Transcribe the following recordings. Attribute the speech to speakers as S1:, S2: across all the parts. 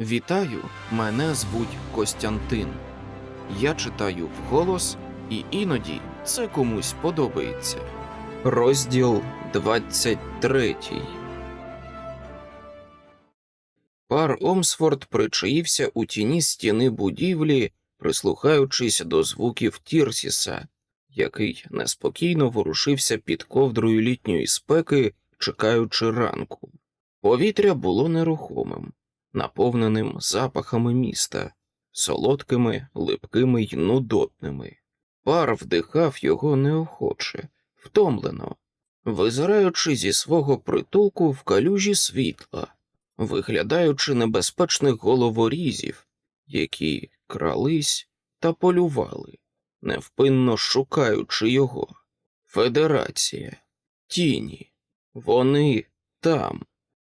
S1: Вітаю, мене звуть Костянтин. Я читаю вголос, і іноді це комусь подобається. Розділ 23 Пар Омсфорд причаївся у тіні стіни будівлі, прислухаючись до звуків Тірсіса, який неспокійно ворушився під ковдрою літньої спеки, чекаючи ранку. Повітря було нерухомим наповненим запахами міста, солодкими, липкими й нудотними. Пар вдихав його неохоче, втомлено, визираючи зі свого притулку в калюжі світла, виглядаючи небезпечних головорізів, які крались та полювали, невпинно шукаючи його. Федерація, тіні, вони там.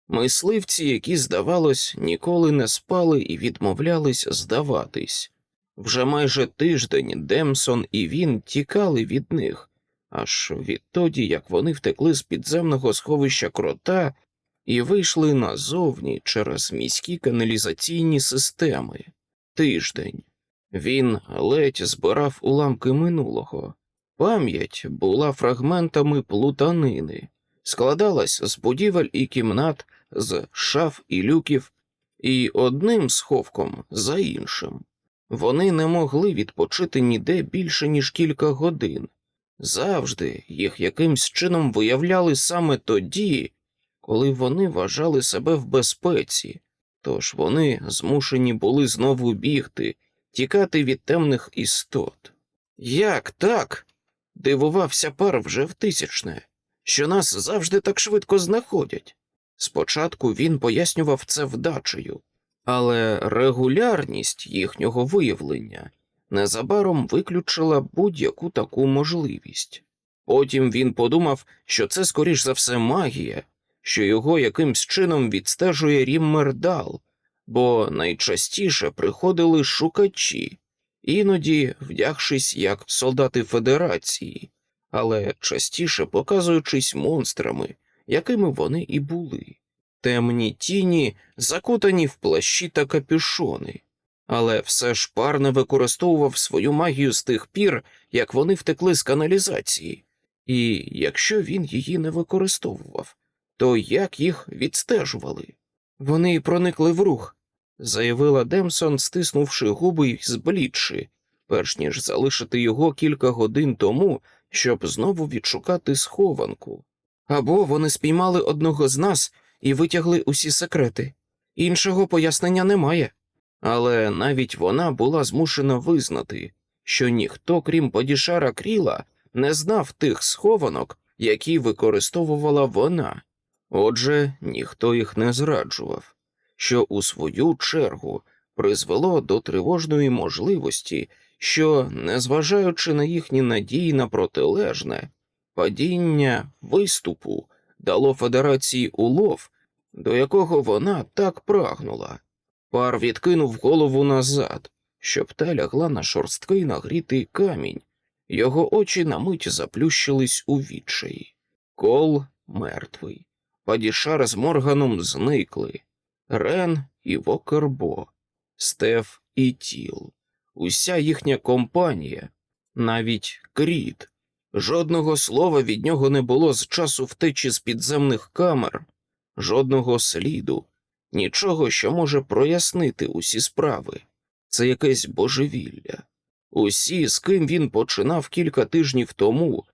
S1: Мисливці, які, здавалось, ніколи не спали і відмовлялись здаватись. Вже майже тиждень Демсон і він тікали від них, аж відтоді, як вони втекли з підземного сховища крота і вийшли назовні через міські каналізаційні системи. Тиждень. Він ледь збирав уламки минулого. Пам'ять була фрагментами плутанини, складалась з будівель і кімнат, з шаф і люків, і одним сховком за іншим. Вони не могли відпочити ніде більше, ніж кілька годин. Завжди їх якимсь чином виявляли саме тоді, коли вони вважали себе в безпеці, тож вони змушені були знову бігти, тікати від темних істот. Як так? дивувався пар вже в тисячне, що нас завжди так швидко знаходять. Спочатку він пояснював це вдачею, але регулярність їхнього виявлення незабаром виключила будь-яку таку можливість. Потім він подумав, що це, скоріш за все, магія, що його якимсь чином відстежує Ріммердал, бо найчастіше приходили шукачі, іноді вдягшись як солдати Федерації, але частіше показуючись монстрами якими вони і були. Темні тіні, закутані в плащі та капюшони, але все ж пар не використовував свою магію з тих пір, як вони втекли з каналізації, і якщо він її не використовував, то як їх відстежували? Вони проникли в рух, заявила Демсон, стиснувши губи й зблідши, перш ніж залишити його кілька годин тому, щоб знову відшукати схованку. Або вони спіймали одного з нас і витягли усі секрети. Іншого пояснення немає. Але навіть вона була змушена визнати, що ніхто, крім Подішара Кріла, не знав тих схованок, які використовувала вона. Отже, ніхто їх не зраджував, що у свою чергу призвело до тривожної можливості, що, незважаючи на їхні надії на протилежне, Падіння виступу дало Федерації улов, до якого вона так прагнула. Пар відкинув голову назад, щоб та лягла на шорсткий нагрітий камінь. Його очі на мить заплющились у відчаї. Кол мертвий. Падішар з Морганом зникли. Рен і Вокербо, Стеф і Тіл. Уся їхня компанія, навіть Кріт. Жодного слова від нього не було з часу втечі з підземних камер, жодного сліду, нічого, що може прояснити усі справи. Це якесь божевілля. Усі, з ким він починав кілька тижнів тому,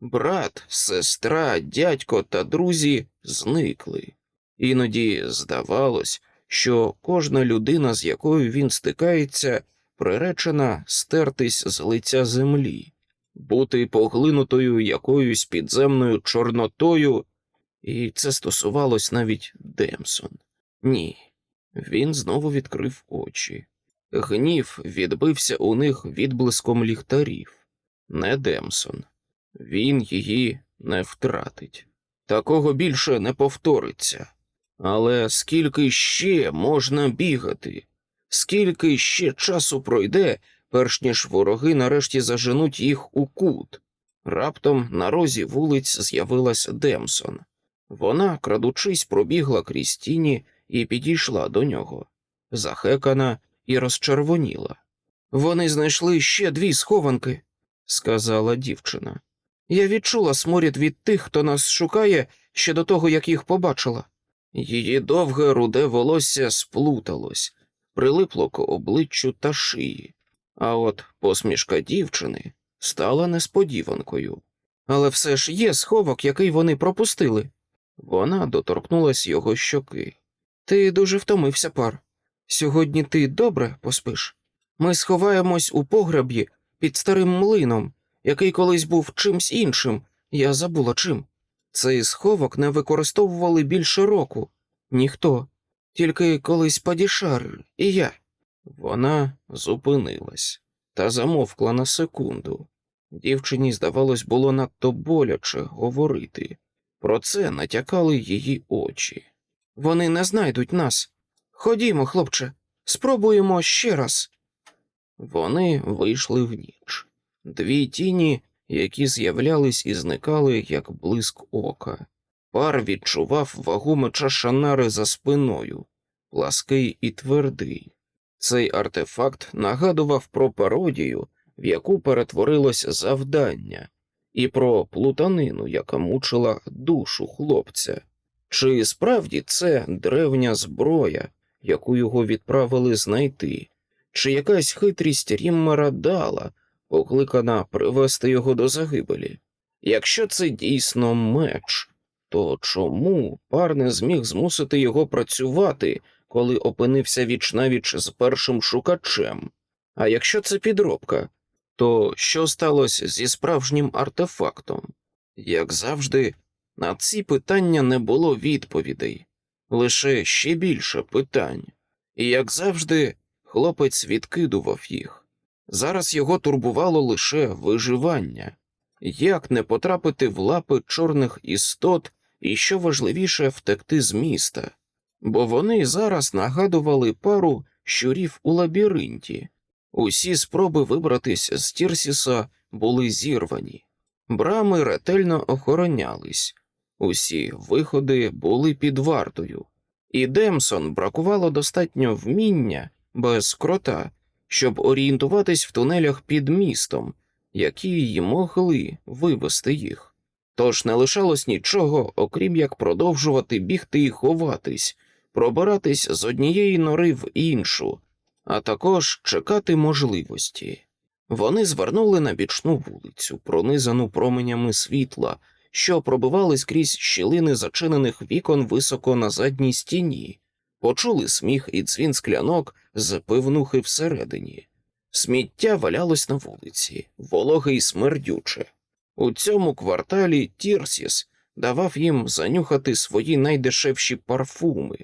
S1: брат, сестра, дядько та друзі зникли. Іноді здавалось, що кожна людина, з якою він стикається, приречена стертись з лиця землі бути поглинутою якоюсь підземною чорнотою, і це стосувалось навіть Демсон. Ні, він знову відкрив очі. Гнів відбився у них відблиском ліхтарів. Не Демсон. Він її не втратить. Такого більше не повториться. Але скільки ще можна бігати? Скільки ще часу пройде, перш ніж вороги нарешті заженуть їх у кут. Раптом на розі вулиць з'явилась Демсон. Вона, крадучись, пробігла крізь тіні і підійшла до нього. захекана і розчервоніла. Вони знайшли ще дві схованки, сказала дівчина. Я відчула сморід від тих, хто нас шукає ще до того, як їх побачила. Її довге руде волосся сплуталось, прилипло к обличчю та шиї, а от посмішка дівчини стала несподіванкою. Але все ж є сховок, який вони пропустили. Вона доторкнулась його щоки. Ти дуже втомився, пар. Сьогодні ти добре поспиш. Ми сховаємось у погребі під старим млином, який колись був чимсь іншим, я забула чим. Цей сховок не використовували більше року. Ніхто. Тільки колись падішар і я. Вона зупинилась та замовкла на секунду. Дівчині, здавалось, було надто боляче говорити. Про це натякали її очі. Вони не знайдуть нас. Ходімо, хлопче, спробуємо ще раз. Вони вийшли в ніч. Дві тіні, які з'являлись і зникали, як блиск ока. Пар відчував вагу меча Шанари за спиною, плаский і твердий. Цей артефакт нагадував про пародію, в яку перетворилось завдання, і про плутанину, яка мучила душу хлопця. Чи справді це древня зброя, яку його відправили знайти, чи якась хитрість Ріммера дала, покликана привести його до загибелі? Якщо це дійсно меч, то чому пар не зміг змусити його працювати, коли опинився вічнавіч з першим шукачем? А якщо це підробка, то що сталося зі справжнім артефактом? Як завжди, на ці питання не було відповідей, лише ще більше питань, і, як завжди, хлопець відкидував їх. Зараз його турбувало лише виживання, як не потрапити в лапи чорних істот і, що важливіше, втекти з міста, бо вони зараз нагадували пару щурів у лабіринті. Усі спроби вибратись з Тірсіса були зірвані, брами ретельно охоронялись, усі виходи були під вартою, і Демсон бракувало достатньо вміння без крота, щоб орієнтуватись в тунелях під містом, які й могли вивести їх. Тож не лишалось нічого, окрім як продовжувати бігти і ховатись, пробиратись з однієї нори в іншу, а також чекати можливості. Вони звернули на бічну вулицю, пронизану променями світла, що пробивались крізь щілини зачинених вікон високо на задній стіні, почули сміх і дзвін склянок з пивнухи всередині. Сміття валялось на вулиці, вологе й смердюче. У цьому кварталі Тірсіс давав їм занюхати свої найдешевші парфуми,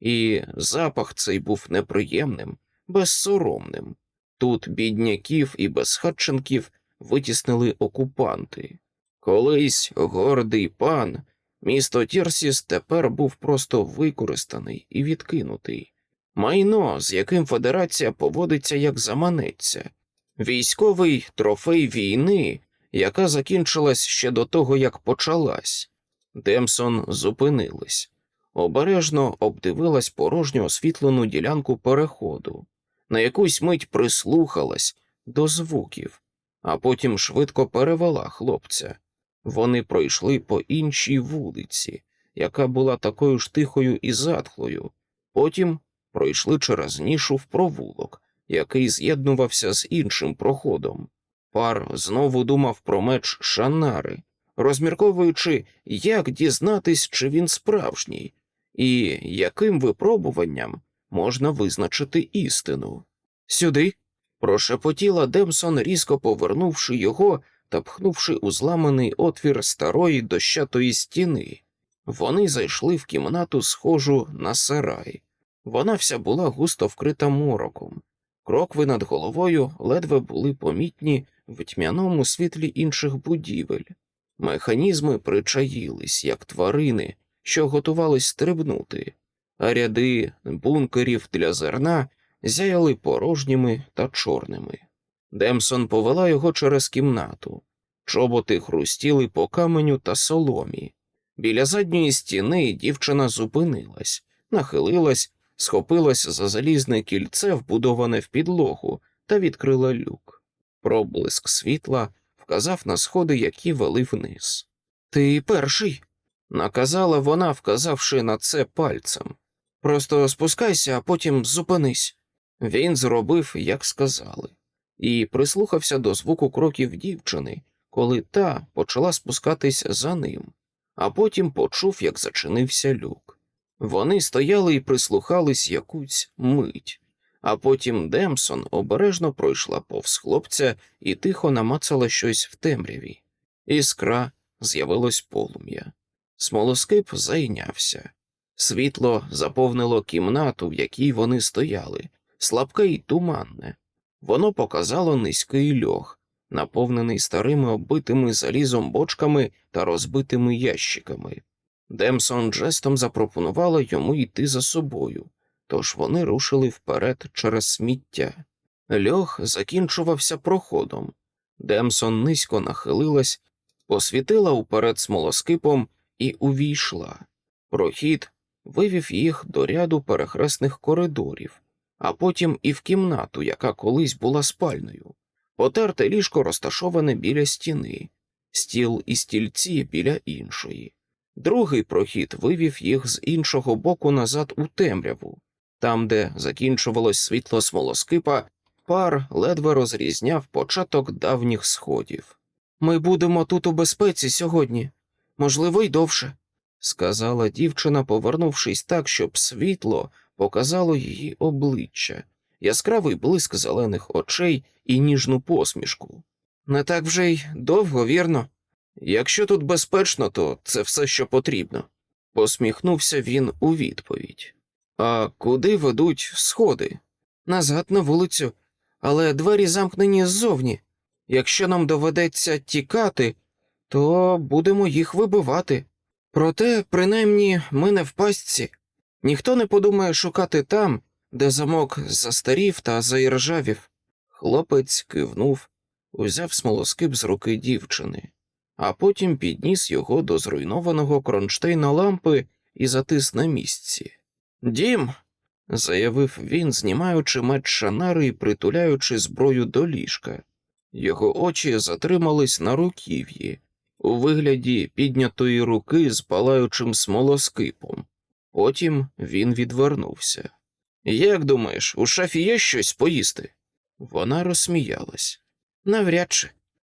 S1: і запах цей був неприємним, безсоромним. Тут бідняків і безхатченків витіснили окупанти. Колись гордий пан, місто Тірсіс тепер був просто використаний і відкинутий. Майно, з яким федерація поводиться як заманеться, військовий трофей війни, яка закінчилась ще до того, як почалась. Демсон зупинилась, обережно обдивилась порожньо освітлену ділянку переходу, на якусь мить прислухалась до звуків, а потім швидко перевела хлопця. Вони пройшли по іншій вулиці, яка була такою ж тихою і затхлою, потім пройшли через нішу в провулок, який з'єднувався з іншим проходом. Пар знову думав про меч Шанари, розмірковуючи, як дізнатись, чи він справжній, і яким випробуванням можна визначити істину. Сюди. прошепотіла Демсон, різко повернувши його та пхнувши у зламаний отвір старої дощатої стіни. Вони зайшли в кімнату, схожу на сарай. Вона вся була густо вкрита мороком. Крокви над головою ледве були помітні в тьмяному світлі інших будівель. Механізми причаїлись, як тварини, що готувались стрибнути, а ряди бункерів для зерна зяяли порожніми та чорними. Демсон повела його через кімнату. Чоботи хрустіли по каменю та соломі. Біля задньої стіни дівчина зупинилась, нахилилась, схопилась за залізне кільце, вбудоване в підлогу, та відкрила люк. Проблиск світла вказав на сходи, які вели вниз. Ти перший, наказала вона, вказавши на це пальцем. Просто спускайся, а потім зупинись. Він зробив, як сказали, і прислухався до звуку кроків дівчини, коли та почала спускатись за ним, а потім почув, як зачинився люк. Вони стояли і прислухались якусь мить, а потім Демсон обережно пройшла повз хлопця і тихо намацала щось в темряві. Іскра з'явилось полум'я. Смолоскип зайнявся. Світло заповнило кімнату, в якій вони стояли, слабке й туманне. Воно показало низький льох, наповнений старими оббитими залізом бочками та розбитими ящиками. Демсон жестом запропонувала йому йти за собою, тож вони рушили вперед через сміття. Льох закінчувався проходом. Демсон низько нахилилась, посвітила уперед смолоскипом і увійшла. Прохід вивів їх до ряду перехресних коридорів, а потім і в кімнату, яка колись була спальною. Потерте ліжко розташоване біля стіни, стіл і стільці біля іншої. Другий прохід вивів їх з іншого боку назад у темряву. Там, де закінчувалось світло смолоскипа, пар ледве розрізняв початок давніх сходів. Ми будемо тут у безпеці сьогодні, можливо, й довше, сказала дівчина, повернувшись так, щоб світло показало її обличчя, яскравий блиск зелених очей і ніжну посмішку. Не так вже й довго, вірно? Якщо тут безпечно, то це все, що потрібно. Посміхнувся він у відповідь. А куди ведуть сходи? Назад на вулицю, але двері замкнені ззовні. Якщо нам доведеться тікати, то будемо їх вибивати. Проте, принаймні, ми не в пастці. Ніхто не подумає шукати там, де замок застарів та заіржавів. Хлопець кивнув, узяв смолоскип з руки дівчини, а потім підніс його до зруйнованого кронштейна лампи і затис на місці. Дім, заявив він, знімаючи меч шанари і притуляючи зброю до ліжка. Його очі затримались на руків'ї, у вигляді піднятої руки з палаючим смолоскипом. Потім він відвернувся. Як думаєш, у шафі є щось поїсти? Вона розсміялась. Навряд чи.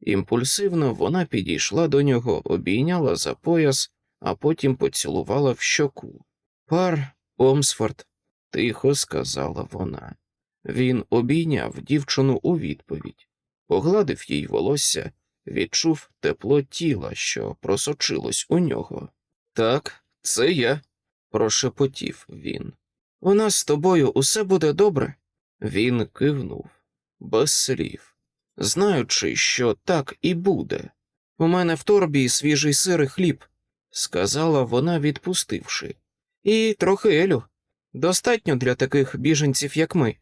S1: Імпульсивно вона підійшла до нього, обійняла за пояс, а потім поцілувала в щоку. Пар Омсфорд, тихо сказала вона. Він обійняв дівчину у відповідь, погладив їй волосся, відчув тепло тіла, що просочилось у нього. Так, це я, прошепотів він. У нас з тобою усе буде добре. Він кивнув, без слів, знаючи, що так і буде. У мене в торбі свіжий сир і хліб, сказала вона, відпустивши, і трохи елю. Достатньо для таких біженців, як ми.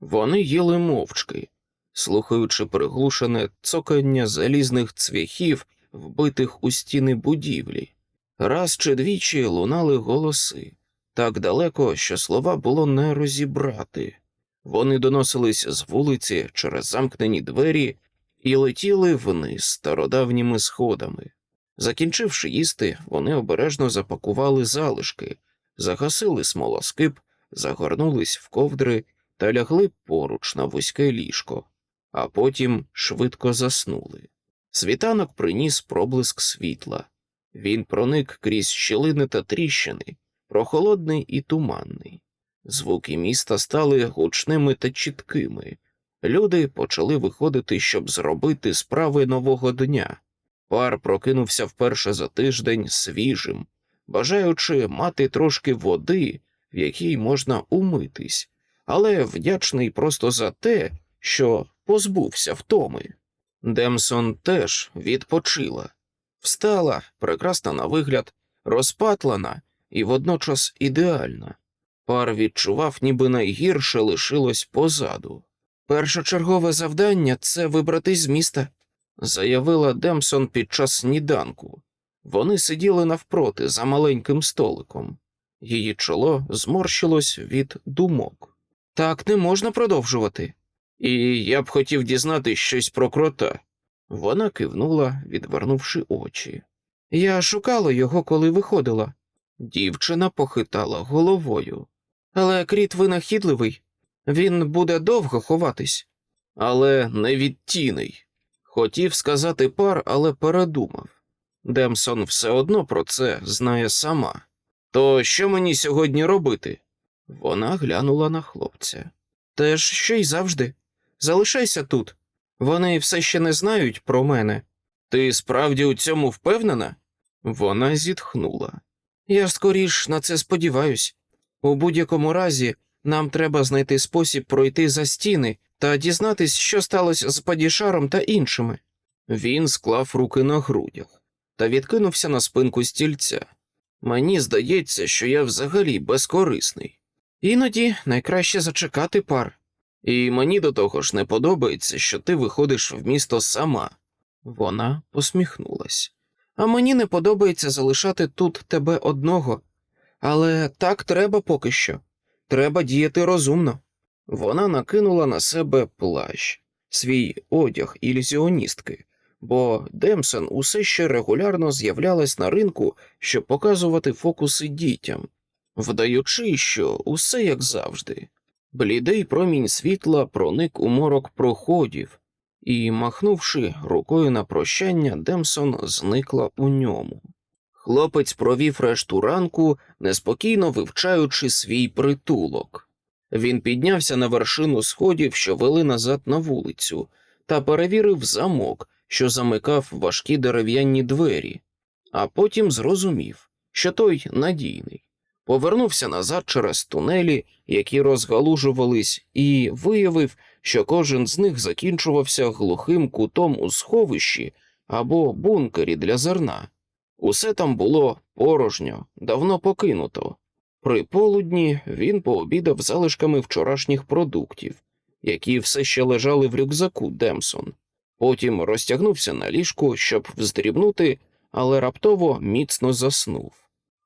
S1: Вони їли мовчки, слухаючи приглушене цокання залізних цвяхів, вбитих у стіни будівлі. Раз чи двічі лунали голоси так далеко, що слова було не розібрати. Вони доносились з вулиці через замкнені двері і летіли вниз стародавніми сходами. Закінчивши їсти, вони обережно запакували залишки, загасили смолоскип, загорнулись в ковдри та лягли поруч на вузьке ліжко, а потім швидко заснули. Світанок приніс проблиск світла. Він проник крізь щілини та тріщини, прохолодний і туманний. Звуки міста стали гучними та чіткими. Люди почали виходити, щоб зробити справи нового дня. Пар прокинувся вперше за тиждень свіжим, бажаючи мати трошки води, в якій можна умитись, але вдячний просто за те, що позбувся втоми. Демсон теж відпочила, встала, прекрасна на вигляд, розпатлана і водночас ідеальна. Пар відчував, ніби найгірше лишилось позаду. Першочергове завдання це вибратись з міста, заявила Демсон під час сніданку. Вони сиділи навпроти за маленьким столиком. Її чоло зморщилось від думок. Так не можна продовжувати. І я б хотів дізнати щось про крота. Вона кивнула, відвернувши очі. Я шукала його, коли виходила. Дівчина похитала головою. Але кріт винахідливий. Він буде довго ховатись. Але не від тіней. Хотів сказати пар, але передумав. Демсон все одно про це знає сама. То що мені сьогодні робити? Вона глянула на хлопця. Теж що й завжди. Залишайся тут. Вони все ще не знають про мене. Ти справді у цьому впевнена? Вона зітхнула. Я скоріш на це сподіваюсь. У будь-якому разі нам треба знайти спосіб пройти за стіни та дізнатись, що сталося з падішаром та іншими. Він склав руки на грудях та відкинувся на спинку стільця. Мені здається, що я взагалі безкорисний. Іноді найкраще зачекати пар. І мені до того ж не подобається, що ти виходиш в місто сама. Вона посміхнулась. А мені не подобається залишати тут тебе одного. Але так треба поки що. Треба діяти розумно. Вона накинула на себе плащ, свій одяг ілюзіоністки, бо Демсон усе ще регулярно з'являлась на ринку, щоб показувати фокуси дітям, вдаючи, що усе як завжди. Блідий промінь світла проник у морок проходів, і, махнувши рукою на прощання, Демсон зникла у ньому. Хлопець провів решту ранку, неспокійно вивчаючи свій притулок. Він піднявся на вершину сходів, що вели назад на вулицю, та перевірив замок, що замикав важкі дерев'яні двері, а потім зрозумів, що той надійний. Повернувся назад через тунелі, які розгалужувались, і виявив, що кожен з них закінчувався глухим кутом у сховищі або бункері для зерна. Усе там було порожньо, давно покинуто. При полудні він пообідав залишками вчорашніх продуктів, які все ще лежали в рюкзаку Демсон. Потім розтягнувся на ліжку, щоб вздрібнути, але раптово міцно заснув.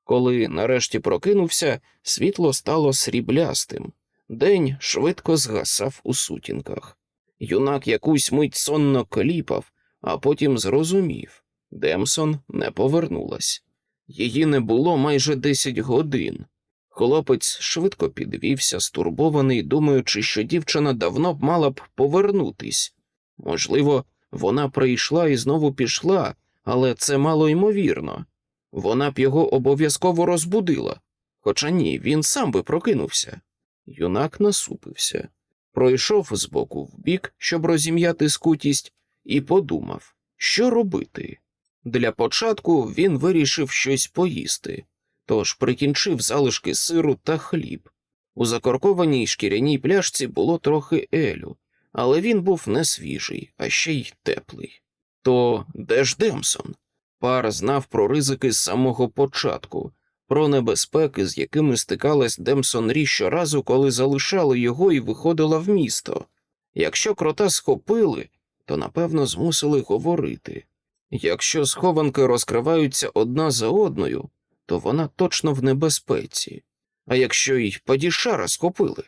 S1: Коли нарешті прокинувся, світло стало сріблястим. День швидко згасав у сутінках. Юнак якусь мить сонно кліпав, а потім зрозумів Демсон не повернулась. Її не було майже десять годин. Хлопець швидко підвівся, стурбований, думаючи, що дівчина давно б мала б повернутись. Можливо, вона прийшла і знову пішла, але це мало ймовірно. Вона б його обов'язково розбудила, хоча ні, він сам би прокинувся. Юнак насупився, пройшов з боку в бік, щоб розім'яти скутість, і подумав, що робити. Для початку він вирішив щось поїсти, тож прикінчив залишки сиру та хліб. У закоркованій шкіряній пляшці було трохи елю, але він був не свіжий, а ще й теплий. То де ж Демсон? Пар знав про ризики з самого початку, про небезпеки, з якими стикалась Демсон Рі щоразу, коли залишали його і виходила в місто. Якщо крота схопили, то напевно змусили говорити. Якщо схованки розкриваються одна за одною, то вона точно в небезпеці. А якщо й падішара схопили,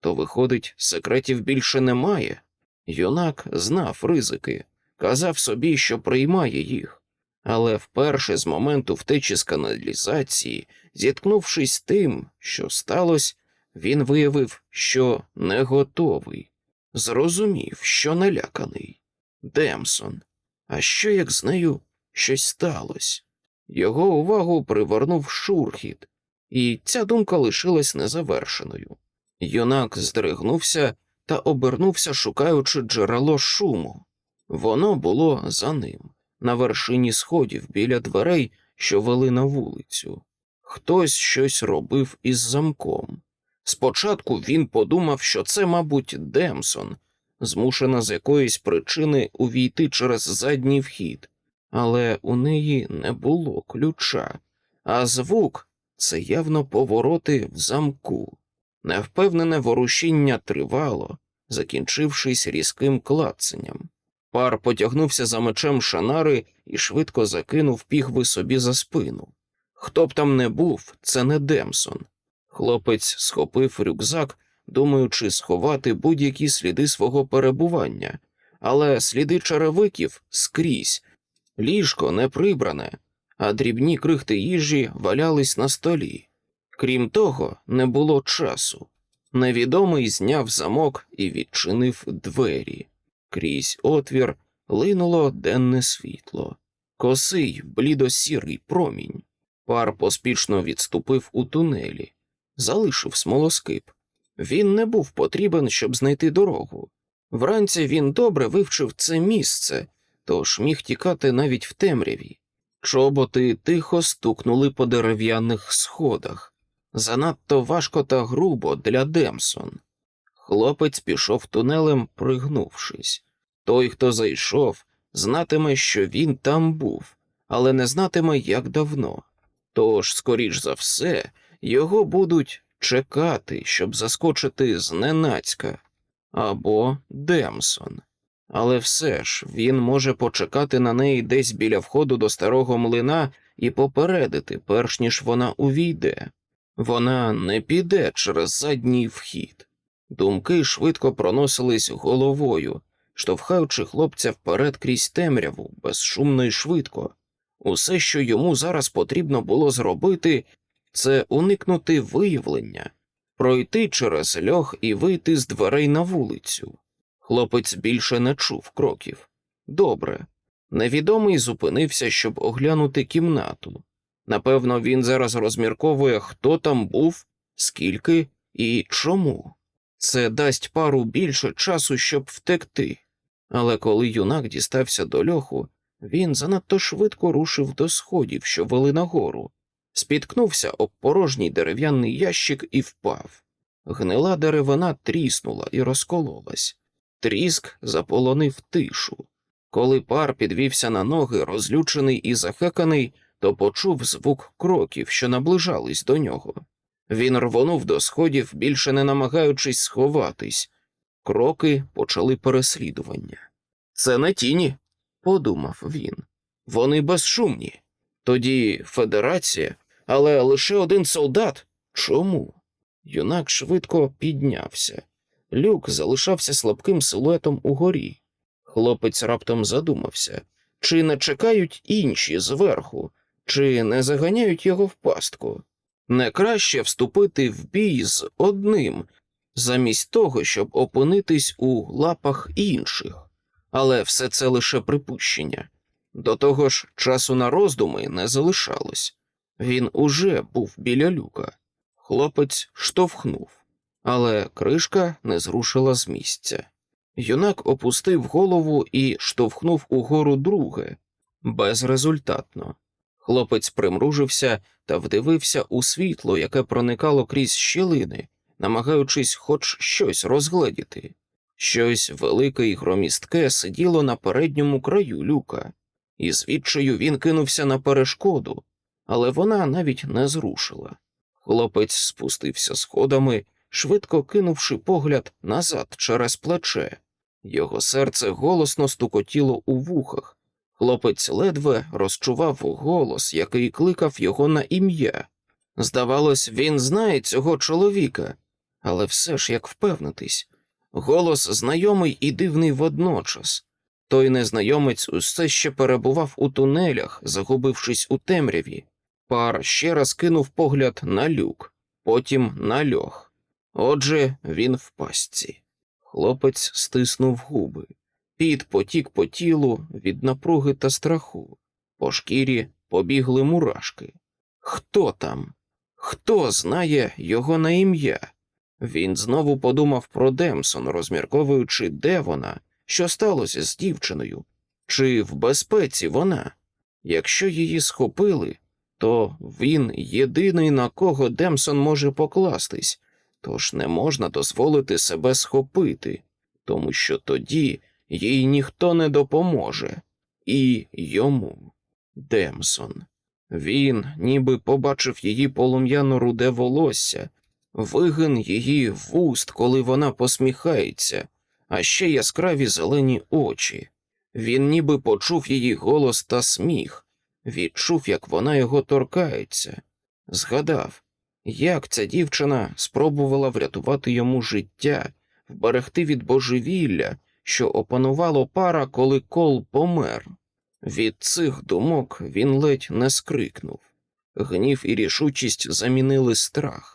S1: то, виходить, секретів більше немає. Юнак знав ризики, казав собі, що приймає їх, але вперше з моменту втечі з каналізації, зіткнувшись з тим, що сталося, він виявив, що не готовий, зрозумів, що наляканий. Демсон. А що як з нею щось сталося? Його увагу привернув шурхіт, і ця думка лишилась незавершеною. Юнак здригнувся та обернувся, шукаючи джерело шуму. Воно було за ним, на вершині сходів біля дверей, що вели на вулицю. Хтось щось робив із замком. Спочатку він подумав, що це, мабуть, Демсон, змушена з якоїсь причини увійти через задній вхід, але у неї не було ключа, а звук це явно повороти в замку. Невпевнене ворушіння тривало, закінчившись різким клацанням. Пар потягнувся за мечем шанари і швидко закинув пігви собі за спину. Хто б там не був, це не Демсон. Хлопець схопив рюкзак, думаючи сховати будь-які сліди свого перебування, але сліди черевиків скрізь, ліжко не прибране, а дрібні крихти їжі валялись на столі. Крім того, не було часу. Невідомий зняв замок і відчинив двері. Крізь отвір линуло денне світло, косий, блідосірий промінь. Пар поспішно відступив у тунелі, залишив смолоскип. Він не був потрібен, щоб знайти дорогу. Вранці він добре вивчив це місце, тож міг тікати навіть в темряві. Чоботи тихо стукнули по дерев'яних сходах. Занадто важко та грубо для Демсон. Хлопець пішов тунелем, пригнувшись. Той, хто зайшов, знатиме, що він там був, але не знатиме, як давно. Тож, скоріш за все, його будуть чекати, щоб заскочити зненацька або Демсон. Але все ж він може почекати на неї десь біля входу до старого млина і попередити, перш ніж вона увійде. Вона не піде через задній вхід. Думки швидко проносились головою, штовхаючи хлопця вперед крізь темряву, безшумно й швидко. Усе, що йому зараз потрібно було зробити, це уникнути виявлення, пройти через льох і вийти з дверей на вулицю. Хлопець більше не чув кроків. Добре. Невідомий зупинився, щоб оглянути кімнату. Напевно, він зараз розмірковує, хто там був, скільки і чому. Це дасть пару більше часу, щоб втекти. Але коли юнак дістався до льоху, він занадто швидко рушив до сходів, що вели нагору, спіткнувся об порожній дерев'яний ящик і впав. Гнила деревина тріснула і розкололась. Тріск заполонив тишу. Коли пар підвівся на ноги, розлючений і захеканий, то почув звук кроків, що наближались до нього. Він рвонув до сходів, більше не намагаючись сховатись. Кроки почали переслідування. Це не тіні, подумав він. Вони безшумні. Тоді федерація, але лише один солдат. Чому? Юнак швидко піднявся. Люк залишався слабким силуетом угорі. Хлопець раптом задумався, чи не чекають інші зверху, чи не заганяють його в пастку. Не краще вступити в бій з одним, замість того, щоб опинитись у лапах інших. Але все це лише припущення. До того ж, часу на роздуми не залишалось. Він уже був біля люка. Хлопець штовхнув, але кришка не зрушила з місця. Юнак опустив голову і штовхнув угору друге, безрезультатно. Хлопець примружився та вдивився у світло, яке проникало крізь щілини, намагаючись хоч щось розгледіти. Щось велике і громістке сиділо на передньому краю люка, і звідчаю він кинувся на перешкоду, але вона навіть не зрушила. Хлопець спустився сходами, швидко кинувши погляд назад через плече. Його серце голосно стукотіло у вухах. Хлопець ледве розчував голос, який кликав його на ім'я. Здавалось, він знає цього чоловіка, але все ж як впевнитись. Голос знайомий і дивний водночас. Той незнайомець усе ще перебував у тунелях, загубившись у темряві. Пар ще раз кинув погляд на люк, потім на льох. Отже, він в пастці. Хлопець стиснув губи. Під потік по тілу від напруги та страху. По шкірі побігли мурашки. Хто там? Хто знає його на ім'я? Він знову подумав про Демсон, розмірковуючи, де вона, що сталося з дівчиною, чи в безпеці вона. Якщо її схопили, то він єдиний, на кого Демсон може покластись, тож не можна дозволити себе схопити, тому що тоді їй ніхто не допоможе, і йому, Демсон. Він ніби побачив її полум'яно руде волосся, вигин її вуст, коли вона посміхається, а ще яскраві зелені очі. Він ніби почув її голос та сміх, відчув, як вона його торкається, згадав, як ця дівчина спробувала врятувати йому життя, вберегти від божевілля, що опанувало пара, коли кол помер. Від цих думок він ледь не скрикнув. Гнів і рішучість замінили страх.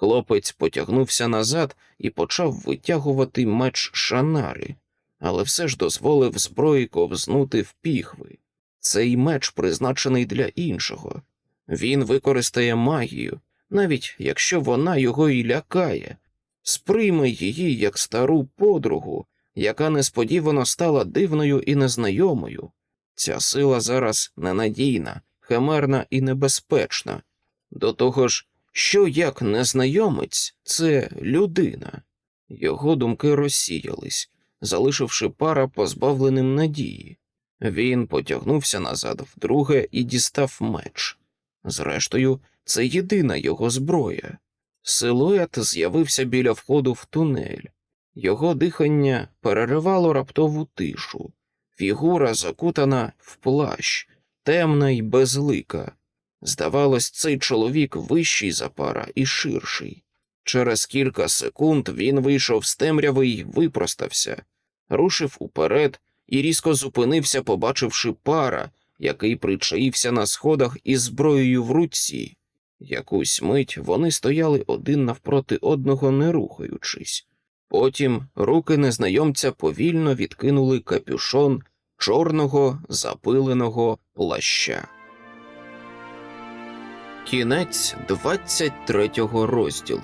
S1: Хлопець потягнувся назад і почав витягувати меч шанари, але все ж дозволив зброї ковзнути в піхви. Цей меч призначений для іншого. Він використає магію, навіть якщо вона його і лякає, сприйме її як стару подругу, яка несподівано стала дивною і незнайомою. Ця сила зараз ненадійна, химерна і небезпечна. До того ж, що як незнайомець це людина. Його думки розсіялись, залишивши пара позбавленим надії. Він потягнувся назад вдруге і дістав меч. Зрештою, це єдина його зброя. Силует з'явився біля входу в тунель. Його дихання переривало раптову тишу. Фігура закутана в плащ, темна й безлика. Здавалось, цей чоловік вищий за пара і ширший. Через кілька секунд він вийшов з темряви й випростався, рушив уперед і різко зупинився, побачивши пара, який причаївся на сходах із зброєю в руці. Якусь мить вони стояли один навпроти одного, не рухаючись. Потім руки незнайомця повільно відкинули капюшон чорного запиленого плаща. Кінець 23 розділу.